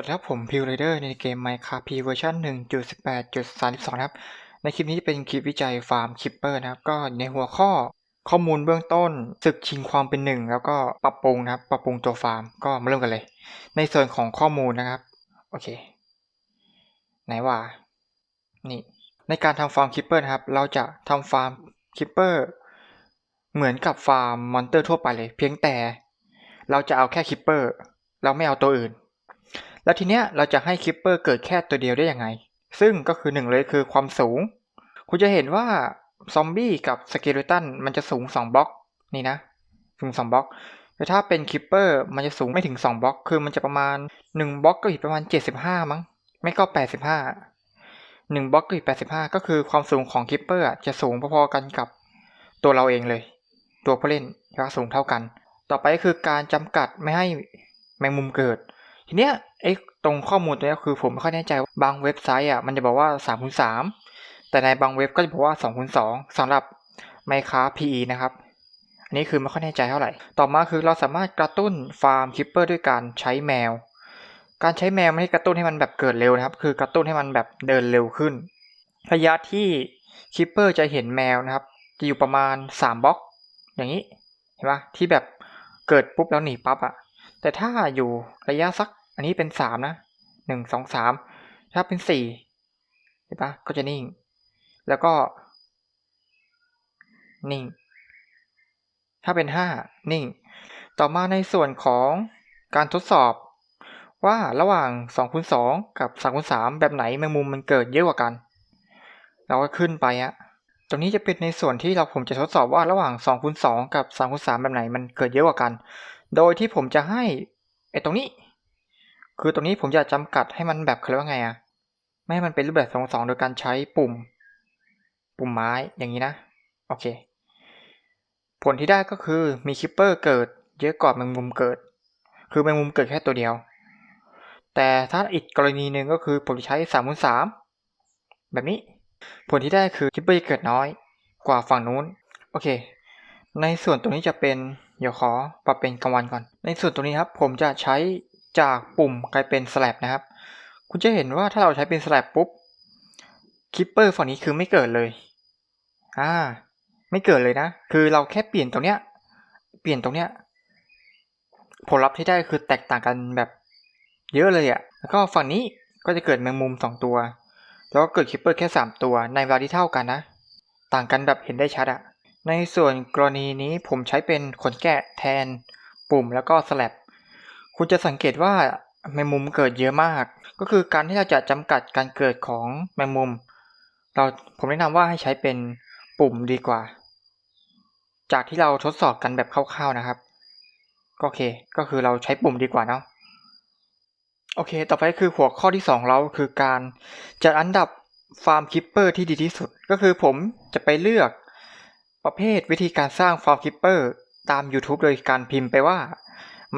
วัสดีครับผมพิวไรเดอร์ในเกม Minecraft P เวอร์ชัน1.18.32นะครับ ในคลิปนี้เป็นคลิปวิจัยฟาร์มคิปเปอร์นะครับ ก็ในหัวข้อข้อมูลเบื้องต้นศึกชิงความเป็นหนึ่งแล้วก็ปรับปรุงนะครับ ปรับปรุงตัวฟาร์มก็มาเริ่มกันเลย ในส่วนของข้อมูลนะครับ โอเค ไหนว่า นี่ ในการทำฟาร์มคิปเปอร์นะครับ เราจะทำฟาร์มคิปเปอร์เหมือนกับฟาร์มมอนเตอร์ทั่วไปเลย เพียงแต่ เราจะเอาแค่คิปเปอร์เราไม่เอาตัวอื่น แล้วทีเนี้ยเราจะให้คิปเปอร์เกิดแค่ตัวเดียวได้ยังไง ซึ่งก็คือหนึ่งเลยคือความสูง คุณจะเห็นว่าซอมบี้กับสเกเลตันมันจะสูง 2บล็อกนี่นะ สูง 2บล็อกแต่ถ้าเป็นคิปเปอร์มันจะสูงไม่ถึง 2บล็อก คือมันจะประมาณ 1บล็อกก็อีกประมาณ 75 มั้ง ไม่ก็ 85 1บล็อกก็อีก85 ก็คือความสูงของคิปเปอร์จะสูงพอๆกันกับตัวเราเองเลย ตัวผู้เล่นก็สูงเท่ากัน ต่อไปก็คือการจำกัดไม่ให้แมงมุมเกิด ทีเนี้ย ไอ้ตรงข้อมูลตัวนี้คือผมไม่ค่อยแน่ใจบางเว็บไซต์อะมันจะบอกว่า3คูณ3แต่ในบางเว็บก็จะบอกว่า2คูณ2สำหรับ Minecraft PE นะครับอันนี้คือไม่ค่อยแน่ใจเท่าไหร่ ต่อมาคือเราสามารถกระตุ้นฟาร์มคิปเปอร์ด้วยการใช้แมว การใช้แมวไม่ได้กระตุ้นให้มันแบบเกิดเร็วนะครับ คือกระตุ้นให้มันแบบเดินเร็วขึ้น ระยะที่คิปเปอร์จะเห็นแมวนะครับ จะอยู่ประมาณ 3บล็อก อย่างนี้ เห็นปะที่แบบเกิดปุ๊บแล้วหนีปั๊บอะแต่ถ้าอยู่ระยะสัก อันนี้เป็นสามนะหนึ่งสองสามถ้าเป็นสี่เห็นปะก็จะนิ่ง แล้วก็ นิ่ง ถ้าเป็นห้านิ่ง ต่อมาในส่วนของการทดสอบว่าระหว่าง2คูณ2กับ3คูณ3แบบไหนแมงมุมมันเกิดเยอะกว่ากัน เราก็ขึ้นไปอะตรงนี้จะเป็นในส่วนที่เราผมจะทดสอบว่าระหว่าง2คูณ2กับ3คูณ3แบบไหนมันเกิดเยอะกว่ากัน โดยที่ผมจะให้ไอ้ตรงนี้ คือตรงนี้ผมจะจำกัดให้มันแบบเขาเรียกว่าไงอะไม่ให้มันเป็นรูปแบบสองสองโดยการใช้ปุ่ม ปุ่มไม้อย่างนี้นะ โอเค ผลที่ได้ก็คือมีคิปเปอร์เกิด เยอะกว่าแมงมุมเกิด คือแมงมุมเกิดแค่ตัวเดียว แต่ถ้าอีกกรณีหนึ่งก็คือผมใช้สามคูณสามแบบนี้ ผลที่ได้คือคิปเปอร์จะเกิดน้อย กว่าฝั่งนู้น โอเค ในส่วนตรงนี้จะเป็นเดี๋ยวขอปรับเป็นกลางวันก่อน ในส่วนตรงนี้ครับ ผมจะใช้ จากปุ่มกลายเป็นสลับนะครับ คุณจะเห็นว่าถ้าเราใช้เป็นสลับปุ๊บคิปเปอร์ฝั่งนี้คือไม่เกิดเลยอ่าไม่เกิดเลยนะ คือเราแค่เปลี่ยนตรงเนี้ย เปลี่ยนตรงเนี้ย ผลลัพธ์ที่ได้คือแตกต่างกันแบบเยอะเลยอะ่ะ แล้วก็ฝั่งนี้ก็จะเกิดแมงมุมสองตัว แล้วก็เกิดคิปเปอร์แค่สามตัวในเวลาที่เท่ากันนะ ต่างกันแบบเห็นได้ชัดอะในส่วนกรณีนี้ผมใช้เป็นขนแกะแทนปุ่มแล้วก็สลับ คุณจะสังเกตว่าแมงมุมเกิดเยอะมาก ก็คือการที่เราจะจำกัดการเกิดของแมงมุม เราผมแนะนำว่าให้ใช้เป็นปุ่มดีกว่า จากที่เราทดสอบกันแบบคร่าวๆนะครับก็โอเค ก็คือเราใช้ปุ่มดีกว่าเนาะโอเค ต่อไปคือหัวข้อที่ 2 เราคือการจัดอันดับฟาร์มคิปเปอร์ที่ดีที่สุด ก็คือผมจะไปเลือกประเภทวิธีการสร้างฟาร์มคิปเปอร์ตาม YouTube โดยการพิมพ์ไปว่า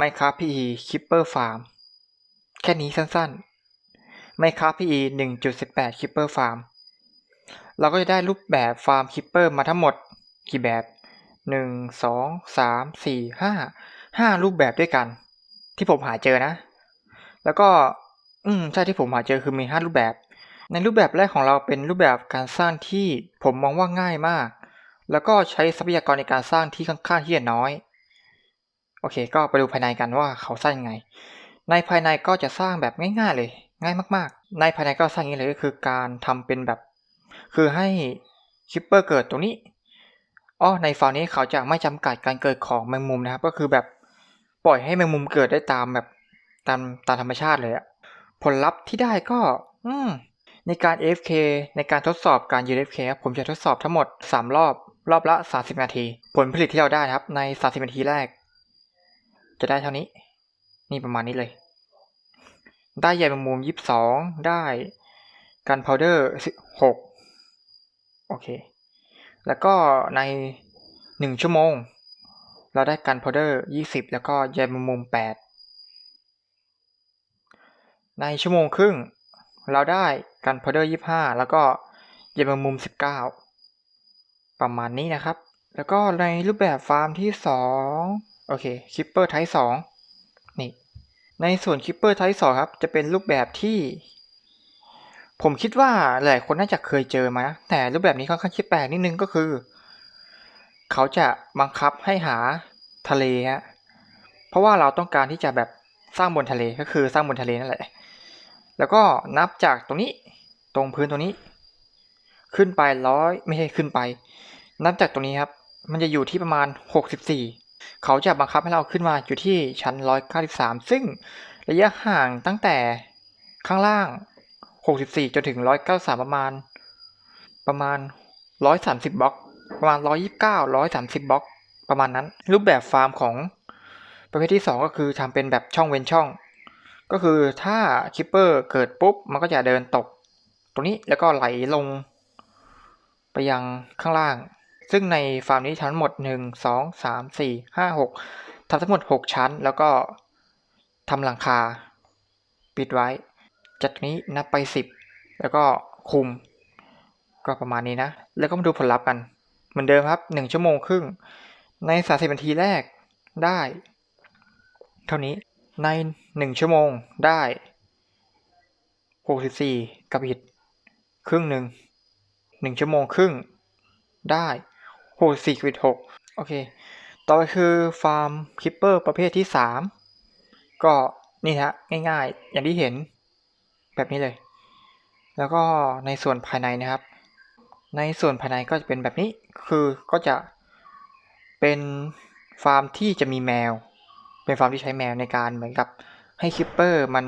Minecraft PE Keeper Farm แค่นี้สั้นๆ Minecraft PE 1.18 Keeper Farm เปอร์ฟาร์มเราก็จะได้รูปแบบฟาร์มคิปเปอร์มาทั้งหมดกี่แบบ1 2 3 4 5 5รูปแบบด้วยกัน ที่ผมหาเจอนะ แล้วก็ อืมใช่ที่ผมหาเจอคือมี5รูปแบบ ในรูปแบบแรกของเราเป็นรูปแบบการสร้างที่ผมมองว่าง่ายมาก แล้วก็ใช้ทรัพยากรในการสร้างที่ค่อนข้างที่จะน้อย โอเค ก็ไปดูภายในกันว่าเขาสร้างยังไง ในภายในก็จะสร้างแบบง่ายๆเลย ง่ายมากๆ ในภายในก็สร้างอย่างนี้เลยก็คือการทำเป็นแบบ คือให้คิปเปอร์เกิดตรงนี้อ๋อในฟาร์นี้เขาจะไม่จำกัดการเกิดของแมงมุมนะครับ ก็คือแบบปล่อยให้แมงมุมเกิดได้ตามแบบตามตามธรรมชาติเลยอะผลลัพธ์ที่ได้ก็ อืมในการ AFK ในการทดสอบการยืน AFK คผมจะทดสอบทั้งหมด 3 รอบ รอบละ 30 นาที ผลผลิตที่เราได้ครับ ใน 30 นาทีแรก จะได้เท่านี้ นี่ประมาณนี้เลย ได้ใยแมงมุม22ได้กันพาวเดอร์6โอเค แล้วก็ใน1ชั่วโมง เราได้กันพาวเดอร์20แล้วก็ใยแมงมุม8ในชั่วโมงครึ่ง เราได้กันพาวเดอร์25แล้วก็ใยแมงมุม19ประมาณนี้นะครับ แล้วก็ในรูปแบบฟาร์มที่2 โอเคคิปเปอร์ไทป์2นี่ในในส่วนคิปเปอร์ไทป์สองครับ จะเป็นรูปแบบที่ ผมคิดว่าหลายคนน่าจะเคยเจอมานะแต่รูปแบบนี้ค่อนข้างคิดแปลกนิดนึงก็คือ เขาจะบังคับให้หาทะเลฮะเพราะว่าเราต้องการที่จะแบบสร้างบนทะเลก็คือสร้างบนทะเลนั่นแหละ แล้วก็นับจากตรงนี้ตรงพื้นตรงนี้ ขึ้นไปร้อยไม่ใช่ขึ้นไป นับจากตรงนี้ครับ มันจะอยู่ที่ประมาณ 64 เขาจะบังคับให้เราขึ้นมาอยู่ที่ชั้น 193 ซึ่งระยะห่างตั้งแต่ข้างล่าง 64 จนถึง 193 ประมาณ ประมาณ 130 บล็อก ประมาณ 129 130 บล็อกประมาณนั้น รูปแบบฟาร์มของประเภทที่ 2 ก็คือทำเป็นแบบช่องเว้นช่อง ก็คือถ้าคิปเปอร์เกิดปุ๊บ มันก็จะเดินตก ตรงนี้แล้วก็ไหลลง ไปยังข้างล่าง ซึ่งในฟาร์มนี้ทั้งหมด 1 2 3 4 5 6ทำทั้งหมด 6 ชั้น แล้วก็ทำหลังคา ปิดไว้ จากนี้นับไป 10 แล้วก็คุม ก็ประมาณนี้นะ แล้วก็มาดูผลลัพธ์กัน เหมือนเดิมครับ 1 ชั่วโมงครึ่ง ใน 30 นาทีแรกได้ เท่านี้ใน 1 ชั่วโมงได้ 64 กับอิดครึ่งหนึ่งหนึ่งชั่วโมงครึ่งได้ หกสี่ิดหกโอเค ต่อไปคือฟาร์มคิปเปอร์ประเภทที่สามก็นี่ฮะง่ายๆ อย่างที่เห็นแบบนี้เลย แล้วก็ในส่วนภายในนะครับ ในส่วนภายในก็จะเป็นแบบนี้คือก็จะเป็นฟาร์มที่จะมีแมว เป็นฟาร์มที่ใช้แมวในการเหมือนกับให้คิปเปอร์มัน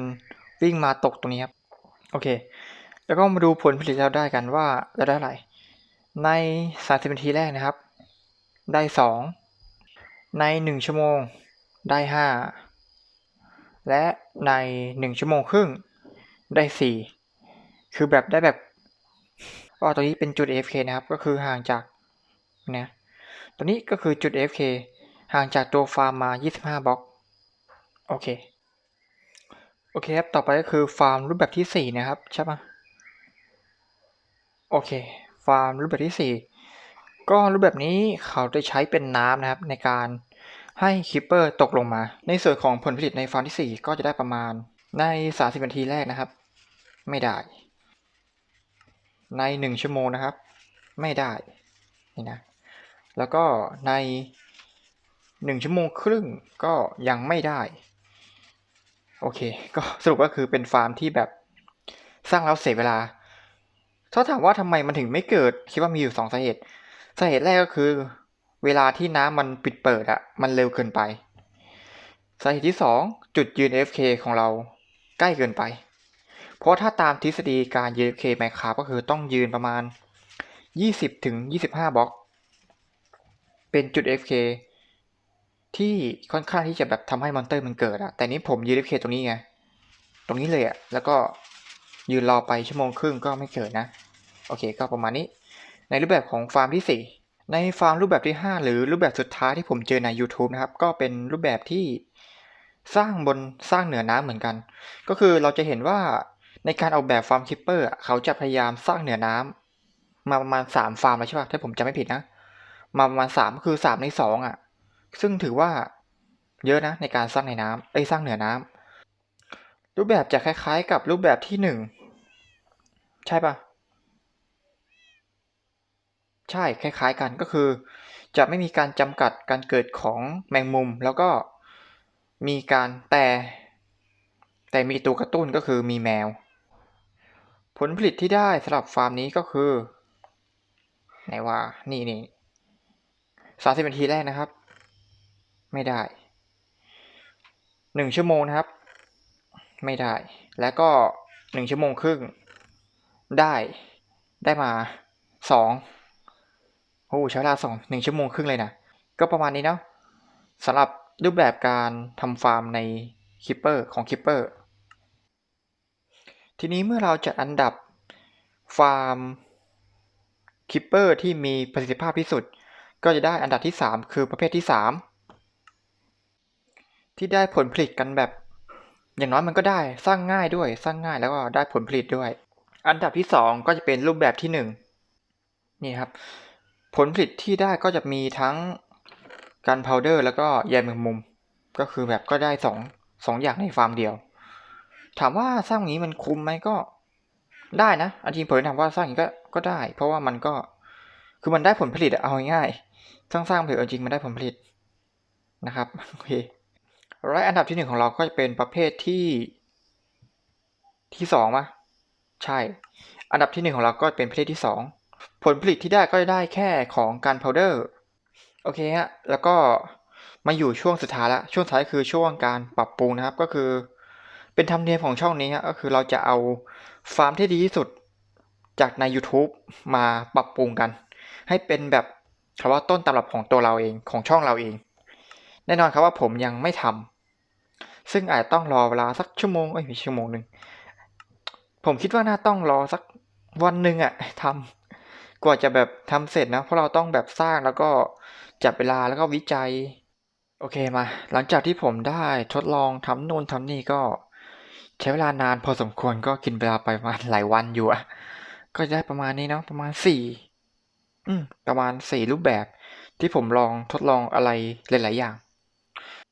วิ่งมาตกตรงนี้ครับ โอเค แล้วก็มาดูผลผลิตเราได้กันว่าเราได้อะไร ใน 30นาทีแรกนะครับ ได้ 2 ใน 1 ชั่วโมงได้ 5 และใน 1 ชั่วโมงครึ่งได้ 4 คือแบบได้แบบก็ตรงนี้เป็นจุด AFK นะครับ ก็คือห่างจากนะตัวนี้ก็คือจุด AFK ห่างจากตัวฟาร์มมา 25 บล็อก โอเค โอเคครับ ต่อไปก็คือฟาร์มรูปแบบที่ 4 นะครับ ใช่ปะโอเค ฟาร์มรูปแบบที่ 4 ก็รูปแบบนี้เขาจะใช้เป็นน้ำนะครับในการให้คิปเปอร์ตกลงมา ในส่วนของผลผลิตในฟาร์มที่ 4 ก็จะได้ประมาณใน 30 นาทีแรกนะครับ ไม่ได้ ใน 1 ชั่วโมงนะครับ ไม่ได้นี่นะแล้วก็ใน 1 ชั่วโมงครึ่งก็ยังไม่ได้ โอเค ก็สรุปก็คือเป็นฟาร์มที่แบบสร้างแล้วเสียเวลา ถ้าถามว่าทำไมมันถึงไม่เกิด คิดว่ามีอยู่สองสาเหตุสาเหตุแรกก็คือ เวลาที่น้ำมันปิดเปิดอะมันเร็วเกินไปสาเหตุที่สองจุดยืน FK ของเราใกล้เกินไป เพราะถ้าตามทฤษฎีการยืน FK ไมคาก็คือต้องยืนประมาณ 20ถึง25 บล็อก เป็นจุด FK ที่ค่อนข้างที่จะแบบทำให้มอนเตอร์มันเกิดอะแต่นี้ผมยืน FK ตรงนี้ไง ตรงนี้เลยอะแล้วก็ยืนรอไปชั่วโมงครึ่งก็ไม่เกิดนะ โอเคก็ประมาณนี้ ในรูปแบบของฟาร์มที่ 4 ในฟาร์มรูปแบบที่ 5 หรือรูปแบบสุดท้ายที่ผมเจอใน YouTube นะครับ ก็เป็นรูปแบบที่สร้างบนสร้างเหนือน้ำเหมือนกัน ก็คือเราจะเห็นว่าในการออกแบบฟาร์มคิปเปอร์เขาจะพยายามสร้างเหนือน้ำมาประมาณ 3 ฟาร์มแล้วใช่ป่ะถ้าผมจำไม่ผิดนะ มาประมาณ3ก็คือ3ใน2อะ ซึ่งถือว่าเยอะนะในการสร้างในน้ำเอ้สร้างเหนือน้ำรูปแบบจะคล้ายๆ กับรูปแบบที่ 1 ใช่ปะ ใช่คล้าย ๆ กันก็คือ จะไม่มีการจำกัดการเกิดของแมงมุม แล้วก็มีการแต่ แต่มีตัวกระตุ้นก็คือมีแมว ผลผลิตที่ได้สำหรับฟาร์มนี้ก็คือไหนว่านี่นี่สามสิบนาทีแรกนะครับ ไม่ได้หนึ่งชั่วโมงนะครับ ไม่ได้ แล้วก็หนึ่งชั่วโมงครึ่งได้ได้มาสอง โอ้ใช้เวลาสองหนึ่งชั่วโมงครึ่งเลยนะ ก็ประมาณนี้เนาะสำหรับรูปแบบการทำฟาร์มในคิปเปอร์ของคิปเปอร์ทีนี้เมื่อเราจะอันดับฟาร์มคิปเปอร์ที่มีประสิทธิภาพที่สุด ก็จะได้อันดับที่ 3 คือประเภทที่ 3 ที่ได้ผลผลิตกันแบบ อย่างน้อยมันก็ได้สร้างง่ายด้วยสร้างง่ายแล้วก็ได้ผลผลิตด้วย อันดับที่ 2 ก็จะเป็นรูปแบบที่ 1 นี่ครับ ผลผลิตที่ได้ก็จะมีทั้งการพาวเดอร์แล้วก็ใยแมงมุม ก็คือแบบก็ได้สองสองอย่างในฟาร์มเดียว ถามว่าสร้างอย่างนี้มันคุ้มไหมก็ได้นะอันจริงผมถามว่าสร้างอย่างนี้ก็ก็ได้ เพราะว่ามันก็คือมันได้ผลผลิตเอาง่ายๆสร้างสร้างเผื่จริงมันได้ผลผลิตนะครับโอเคและอันดับที่หนึ่งของเราก็จะเป็นประเภทที่ที่สองปะใช่ อันดับที่หนึ่งของเราก็เป็นประเภทที่สอง ผลผลิตที่ได้ก็จะได้แค่ของการพาวเดอร์โอเคฮะแล้วก็มาอยู่ช่วงสุดท้ายละช่วงสุดท้ายคือช่วงการปรับปรุงนะครับก็คือ เป็นธรรมเนียมของช่องนี้ฮะก็คือเราจะเอาฟาร์มที่ดีที่สุดจากใน YouTube มาปรับปรุงกัน ให้เป็นแบบคำว่าต้นตำรับของตัวเราเองของช่องเราเอง แน่นอนครับว่าผมยังไม่ทำซึ่งอาจต้องรอเวลาสักชั่วโมงเอ้ยไม่ชั่วโมงหนึ่งผมคิดว่าน่าต้องรอสักวันหนึ่งอะทำ กว่าจะแบบทำเสร็จนะ เพราะเราต้องแบบสร้างแล้วก็จับเวลาแล้วก็วิจัย โอเคมา หลังจากที่ผมได้ทดลองทำนู่นทำนี่ก็ ใช้เวลานานพอสมควรก็กินเวลาไปประมาณหลายวันอยู่อะก็ได้ประมาณนี้เนาะประมาณสี่อืมประมาณสี่รูปแบบที่ผมลองทดลองอะไรหลาย ๆ อย่าง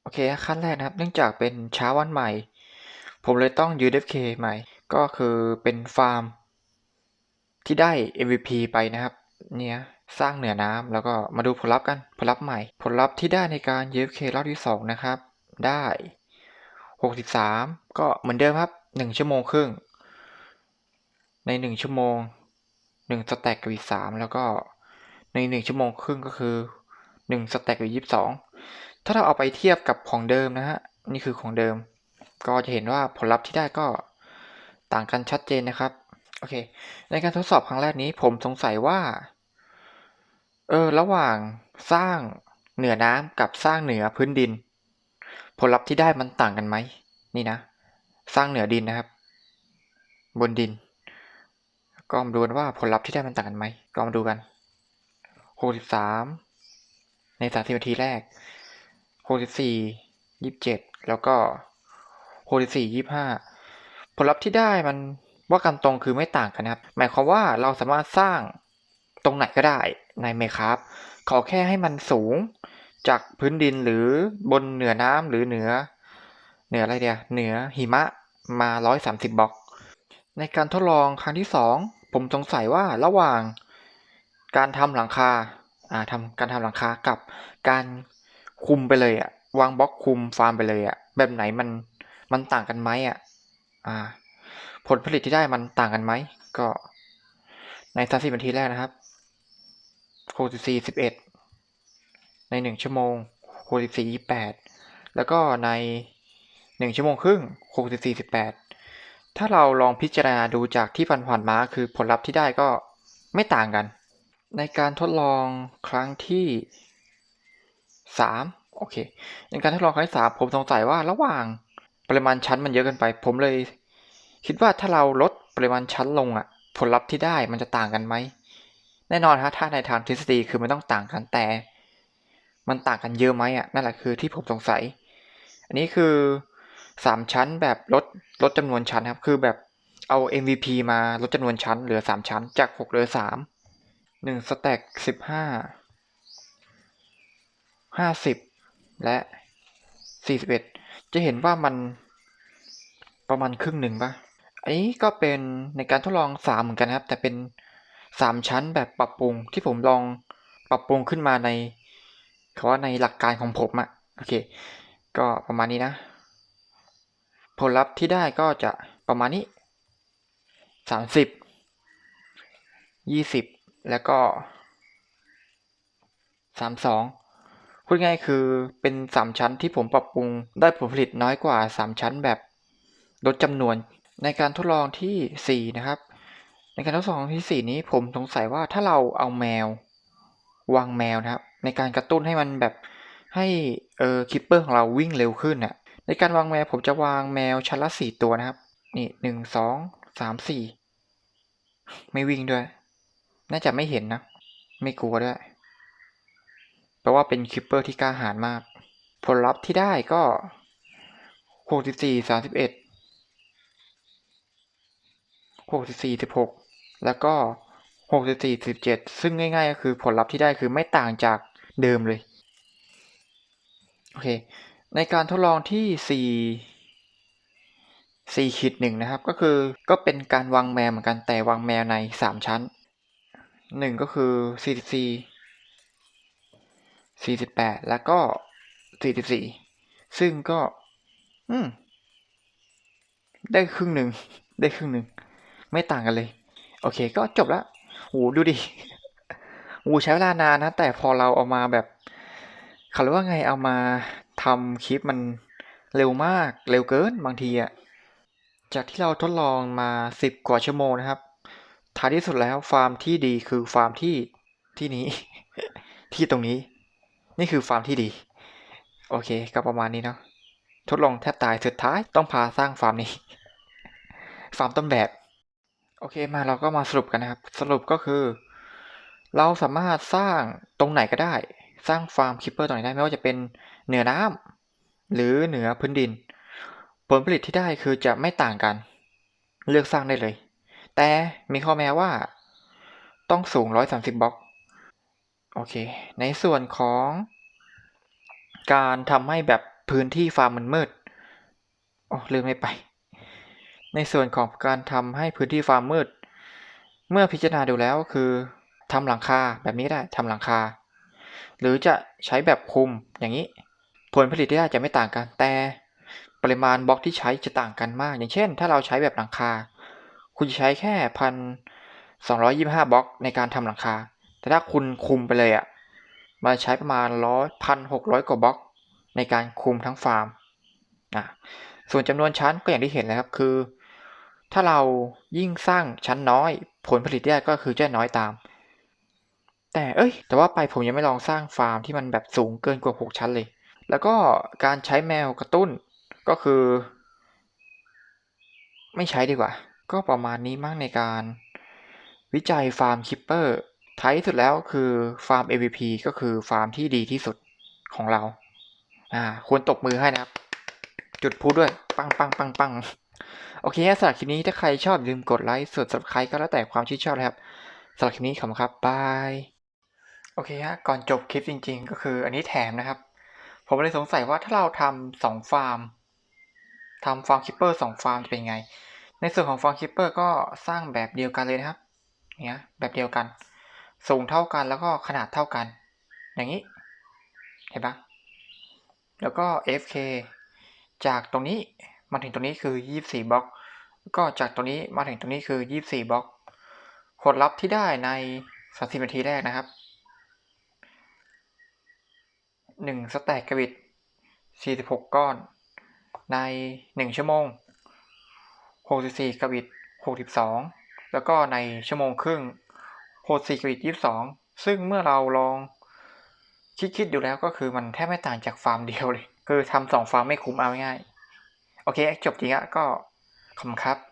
โอเคขั้นแรกนะครับ เนื่องจากเป็นเช้าวันใหม่ ผมเลยต้องยืด FK ใหม่ ก็คือเป็นฟาร์ม ที่ได้ MVP ไปนะครับ เนี่ยสร้างเหนือน้ำแล้วก็มาดูผลลัพธ์กันผลลัพธ์ใหม่ ผลลัพธ์ที่ได้ในการ UFK รอบที่ 2 นะครับ ได้ 63 ก็เหมือนเดิมครับ 1 ชั่วโมงครึ่ง ใน 1 ชั่วโมง 1 สแต็กกับอีก3แล้วก็ใน 1 ชั่วโมงครึ่งก็คือ 1 สแต็กกับ 22 ถ้าเราเอาไปเทียบกับของเดิมนะฮะ นี่คือของเดิม ก็จะเห็นว่าผลลัพธ์ที่ได้ก็ต่างกันชัดเจนนะครับ โอเค ในการทดสอบครั้งแรกนี้ผมสงสัยว่า เออ ระหว่างสร้างเหนือน้ำกับสร้างเหนือพื้นดิน ผลลัพธ์ที่ได้มันต่างกันไหม นี่นะ สร้างเหนือดินนะครับ บนดิน ก็มาดูกันว่าผลลัพธ์ที่ได้มันต่างกันไหม ก็มาดูกัน63ใน30นาทีแรก64 27แล้วก็64 25ผลลัพธ์ที่ได้มัน ว่ากันตรงคือไม่ต่างกันนะครับ หมายความว่าเราสามารถสร้างตรงไหนก็ได้ในเมครับขอแค่ให้มันสูงจากพื้นดินหรือบนเหนือน้ำหรือเหนือ เหนืออะไรเดียเหนือหิมะมา 130บล็อก ในการทดลองครั้งที่ 2 ผมสงสัยว่าระหว่างการทำหลังคาอ่าทำการทำหลังคากับการคุมไปเลยอะวางบล็อกคุมฟาร์มไปเลยอะแบบไหนมันมันต่างกันไหมอะอ่า ผลผลิตที่ได้มันต่างกันไหม ก็ใน 30 นาทีแรกนะครับ64 11 ใน 1 ชั่วโมง64 28 แล้วก็ใน 1 ชั่วโมงครึ่ง64 18 ถ้าเราลองพิจารณาดูจากที่ผ่านๆมาคือผลลัพธ์ที่ได้ก็ไม่ต่างกัน ในการทดลองครั้งที่ 3 โอเค ในการทดลองครั้งที่ 3 ผมสงสัยว่าระหว่างปริมาณชั้นมันเยอะเกินไป ผมเลย คิดว่าถ้าเราลดปริมาณชั้นลงอะผลลัพธ์ที่ได้มันจะต่างกันไหม แน่นอนฮะถ้าในทางทฤษฎีคือมันต้องต่างกันแต่ มันต่างกันเยอะไหมอะนั่นแหละคือที่ผมสงสัย อันนี้คือ 3 ชั้นแบบลดลดจำนวนชั้นครับ คือแบบเอา MVP มาลดจำนวนชั้นเหลือ 3 ชั้น จาก 6 เหลือ 3 1สแต็ก15 50 และ 41 จะเห็นว่ามันประมาณครึ่งหนึ่งปะ อันนี้ก็เป็นในการทดลอง3เหมือนกันนะครับ แต่เป็น3ชั้นแบบปรับปรุงที่ผมลองปรับปรุงขึ้นมาในเขาว่าในหลักการของผมอะโอเค ก็ประมาณนี้นะ ผลลัพธ์ที่ได้ก็จะประมาณนี้ 30 20 แล้วก็32พูดง่ายคือเป็น 3 ชั้นที่ผมปรับปรุงได้ผลผลิตน้อยกว่า 3 ชั้นแบบลดจำนวน ในการทดลองที่ 4 นะครับ ในการทดลองที่ 4 นี้ผมสงสัยว่าถ้าเราเอาแมว วางแมวนะครับ ในการกระตุ้นให้มันแบบให้เออคิปเปอร์ของเราวิ่งเร็วขึ้นน่ะในการวางแมวผมจะวางแมวชั้นละ 4 ตัวนะครับ นี่หนึ่งสองสามสี่ไม่วิ่งด้วย น่าจะไม่เห็นนะ ไม่กลัวด้วยแปลว่าเป็นคิปเปอร์ที่กล้าหาญมาก ผลลัพธ์ที่ได้ก็หกสิบสี่สามสิบเอ็ด หกสิบสี่สิบหกแล้วก็หกสิบสี่สิบเจ็ดซึ่งง่ายๆก็คือผลลัพธ์ที่ได้คือไม่ต่างจากเดิมเลย โอเค ในการทดลองที่สี่สี่ขีดหนึ่งนะครับ ก็คือก็เป็นการวางแมวเหมือนกันแต่วางแมวในสามชั้นหนึ่งก็คือสี่สิบสี่สี่สิบแปดแล้วก็สี่สิบสี่ซึ่งก็ อืมได้ครึ่งหนึ่งได้ครึ่งหนึ่ง ไม่ต่างกันเลย โอเคก็จบละโหดูดิโหใช้เวลานานนะ แต่พอเราเอามาแบบเขาเรียกว่าไงเอามาทำคลิปมันเร็วมากเร็วเกินบางทีอะจากที่เราทดลองมาสิบกว่าชั่วโมงนะครับ ท้ายที่สุดแล้วฟาร์มที่ดีคือฟาร์มที่ที่นี้ ที่ตรงนี้ นี่คือฟาร์มที่ดี โอเคก็ประมาณนี้เนาะทดลองแทบตายสุดท้ายต้องพาสร้างฟาร์มนี้ ฟาร์มต้นแบบ โอเคมาเราก็มาสรุปกันนะครับ สรุปก็คือ เราสามารถสร้างตรงไหนก็ได้ สร้างฟาร์มคิปเปอร์ตรงไหนได้ไม่ว่าจะเป็นเหนือน้ำหรือเหนือพื้นดิน ผลผลิตที่ได้คือจะไม่ต่างกัน เลือกสร้างได้เลย แต่มีข้อแม้ว่า ต้องสูง 130บล็อกโอเค ในส่วนของการทำให้แบบพื้นที่ฟาร์มมันมืด โอ้ลืมไม่ไป ในส่วนของการทำให้พื้นที่ฟาร์มมืด เมื่อพิจารณาดูแล้วคือทำหลังคาแบบนี้ได้ทำหลังคา หรือจะใช้แบบคุมอย่างนี้ ผลผลิตที่ได้จะไม่ต่างกัน แต่ปริมาณบล็อกที่ใช้จะต่างกันมาก อย่างเช่น ถ้าเราใช้แบบหลังคา คุณจะใช้แค่พันสองร้อยยี่ห้าบล็อกในการทำหลังคา แต่ถ้าคุณคุมไปเลยอะ่ะมันใช้ประมาณร้อยพันหกร้อยกว่าบล็อก ในการคุมทั้งฟาร์มอะส่วนจำนวนชั้นก็อย่างที่เห็นแล้วครับคือ ถ้าเรายิ่งสร้างชั้นน้อย ผลผลิตได้ก็คือจะน้อยตาม แต่เอ้ย แต่ว่าไปผมยังไม่ลองสร้างฟาร์มที่มันแบบสูงเกินกว่า6ชั้นเลย แล้วก็การใช้แมวกระตุ้นก็คือ ไม่ใช้ดีกว่า ก็ประมาณนี้มั้งในการวิจัยฟาร์มคิปเปอร์ท้ายสุดแล้วคือฟาร์ม MVP ก็คือฟาร์มที่ดีที่สุดของเรา อ่า ควรตบมือให้นะครับ จุดพูดด้วย ปังปังปังปัง โอเคสำหรับคลิปนี้ถ้าใครชอบยืมกดไลค์ส่วนสำหรับใครก็แล้วแต่ความชื่นชอบนะครับสำหรับคลิปนี้ขอบคุณครับบายโอเคฮะก่อนจบคลิปจริง ๆ ก็คืออันนี้แถมนะครับ ผมเลยสงสัยว่าถ้าเราทำสองฟาร์มทำฟาร์มคิปเปอร์สองฟาร์มจะเป็นไง ในส่วนของฟาร์มคิปเปอร์ก็สร้างแบบเดียวกันเลยนะครับเนี่ยแบบเดียวกัน สูงเท่ากันแล้วก็ขนาดเท่ากัน อย่างนี้ เห็นปะแล้วก็ FK จากตรงนี้ มาถึงตรงนี้คือ 24บล็อก ก็จากตรงนี้มาถึงตรงนี้คือ 24บล็อก ผลลัพธ์ที่ได้ใน 30 นาทีแรกนะครับ 1 สแต็กกระบิด46 ก้อน ใน 1 ชั่วโมง 64กระบิด62 แล้วก็ในชั่วโมงครึ่ง64กระบิด22 ซึ่งเมื่อเราลองคิดๆดูแล้วก็คือมันแทบไม่ต่างจากฟาร์มเดียวเลย คือทำสองฟาร์มไม่คุ้มเอาง่ายๆ โอเค จบจริงอะก็ขอบคุณครับ